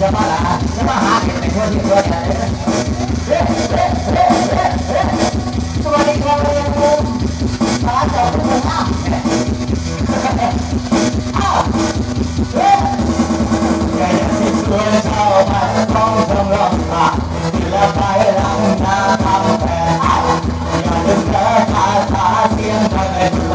จะมาละจะมาหาเห็ดในคนที่ตัวใหญ่เฮ้เฮ้เฮ้เฮ้เฮ้สวัสดีครับเรียนรูร้านจอดทุกคนอ้าอ้าวเฮ้ใหญ่สิสวยชาวบ้าต้องสำรับตาที่ละไปหลังนาทำแผลอ้าวอย่าลืมเด้อคาถาเสียงทะเลด้ว